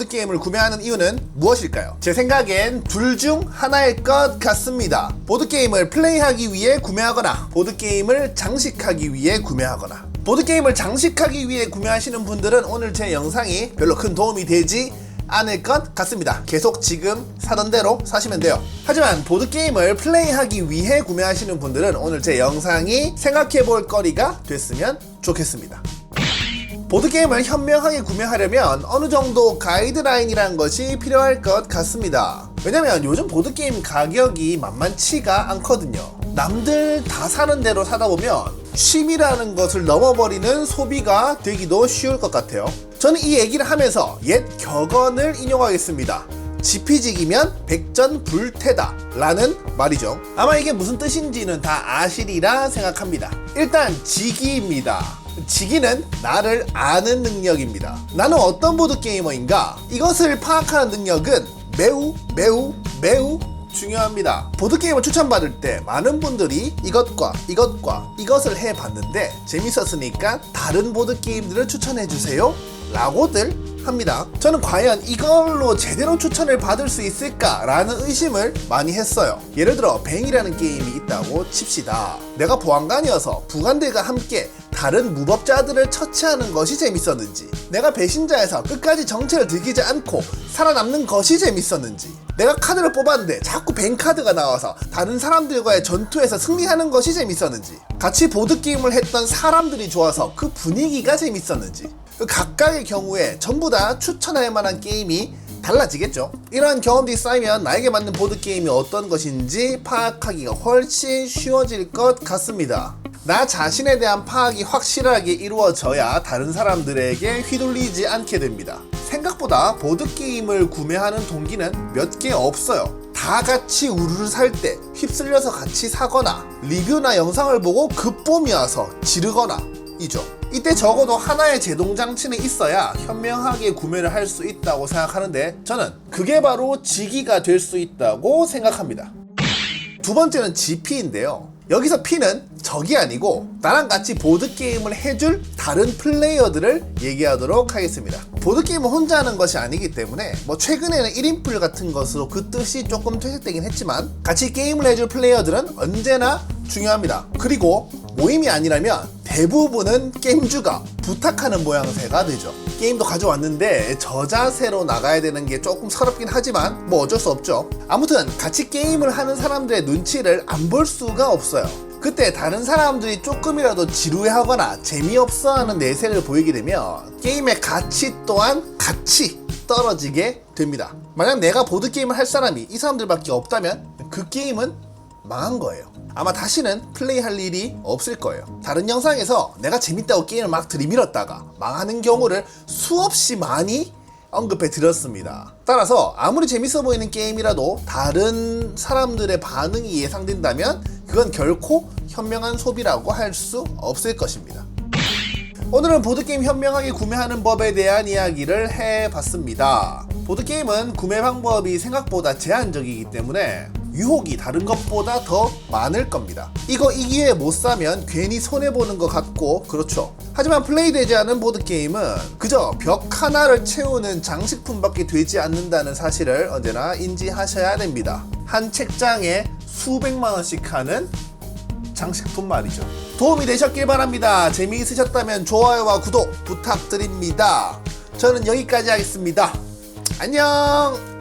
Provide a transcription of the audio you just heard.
보드게임을 구매하는 이유는 무엇일까요? 제 생각엔 둘 중 하나일 것 같습니다. 보드게임을 플레이하기 위해 구매하거나 보드게임을 장식하기 위해 구매하거나 보드게임을 장식하기 위해 구매하시는 분들은 오늘 제 영상이 별로 큰 도움이 되지 않을 것 같습니다. 계속 지금 사던 대로 사시면 돼요. 하지만 보드게임을 플레이하기 위해 구매하시는 분들은 오늘 제 영상이 생각해 볼 거리가 됐으면 좋겠습니다. 보드게임을 현명하게 구매하려면 어느 정도 가이드라인이란 것이 필요할 것 같습니다. 왜냐면 요즘 보드게임 가격이 만만치가 않거든요. 남들 다 사는 대로 사다 보면 취미라는 것을 넘어버리는 소비가 되기도 쉬울 것 같아요. 저는 이 얘기를 하면서 옛 격언을 인용하겠습니다. 지피지기면 백전 불태다 라는 말이죠. 아마 이게 무슨 뜻인지는 다 아시리라 생각합니다. 일단 지기입니다. 지기는 나를 아는 능력입니다. 나는 어떤 보드게이머인가? 이것을 파악하는 능력은 매우 매우 매우 중요합니다. 보드게임을 추천받을 때 많은 분들이 이것과 이것과 이것을 해봤는데 재밌었으니까 다른 보드게임들을 추천해주세요 라고들 합니다. 저는 과연 이걸로 제대로 추천을 받을 수 있을까라는 의심을 많이 했어요. 예를 들어 뱅이라는 게임이 있다고 칩시다. 내가 보안관이어서 부관들과 함께 다른 무법자들을 처치하는 것이 재밌었는지, 내가 배신자에서 끝까지 정체를 들키지 않고 살아남는 것이 재밌었는지, 내가 카드를 뽑았는데 자꾸 뱅 카드가 나와서 다른 사람들과의 전투에서 승리하는 것이 재밌었는지, 같이 보드게임을 했던 사람들이 좋아서 그 분위기가 재밌었는지, 그 각각의 경우에 전부 다 추천할 만한 게임이 달라지겠죠. 이러한 경험들이 쌓이면 나에게 맞는 보드게임이 어떤 것인지 파악하기가 훨씬 쉬워질 것 같습니다. 나 자신에 대한 파악이 확실하게 이루어져야 다른 사람들에게 휘둘리지 않게 됩니다. 생각보다 보드게임을 구매하는 동기는 몇 개 없어요. 다 같이 우르르 살 때 휩쓸려서 같이 사거나 리뷰나 영상을 보고 급봄이 와서 지르거나 이죠. 이때 적어도 하나의 제동 장치는 있어야 현명하게 구매를 할 수 있다고 생각하는데 저는 그게 바로 지기가 될 수 있다고 생각합니다. 두 번째는 GP인데요. 여기서 P는 적이 아니고 나랑 같이 보드게임을 해줄 다른 플레이어들을 얘기하도록 하겠습니다. 보드게임은 혼자 하는 것이 아니기 때문에 뭐 최근에는 1인풀 같은 것으로 그 뜻이 조금 퇴색되긴 했지만 같이 게임을 해줄 플레이어들은 언제나 중요합니다. 그리고 모임이 아니라면 대부분은 게임주가 부탁하는 모양새가 되죠. 게임도 가져왔는데 저자세로 나가야 되는 게 조금 서럽긴 하지만 뭐 어쩔 수 없죠. 아무튼 같이 게임을 하는 사람들의 눈치를 안 볼 수가 없어요. 그때 다른 사람들이 조금이라도 지루해하거나 재미없어하는 내색을 보이게 되면 게임의 가치 또한 같이 떨어지게 됩니다. 만약 내가 보드 게임을 할 사람이 이 사람들밖에 없다면 그 게임은 망한 거예요. 아마 다시는 플레이할 일이 없을 거예요. 다른 영상에서 내가 재밌다고 게임을 막 들이밀었다가 망하는 경우를 수없이 많이 언급해 드렸습니다. 따라서 아무리 재밌어 보이는 게임이라도 다른 사람들의 반응이 예상된다면 그건 결코 현명한 소비라고 할 수 없을 것입니다. 오늘은 보드게임 현명하게 구매하는 법에 대한 이야기를 해봤습니다. 보드게임은 구매 방법이 생각보다 제한적이기 때문에 유혹이 다른 것보다 더 많을 겁니다. 이거 이 기회에 못 사면 괜히 손해보는 것 같고, 그렇죠. 하지만 플레이되지 않은 보드게임은 그저 벽 하나를 채우는 장식품밖에 되지 않는다는 사실을 언제나 인지하셔야 됩니다. 한 책장에 수백만원씩 하는 장식품 말이죠. 도움이 되셨길 바랍니다. 재미있으셨다면 좋아요와 구독 부탁드립니다. 저는 여기까지 하겠습니다. 안녕!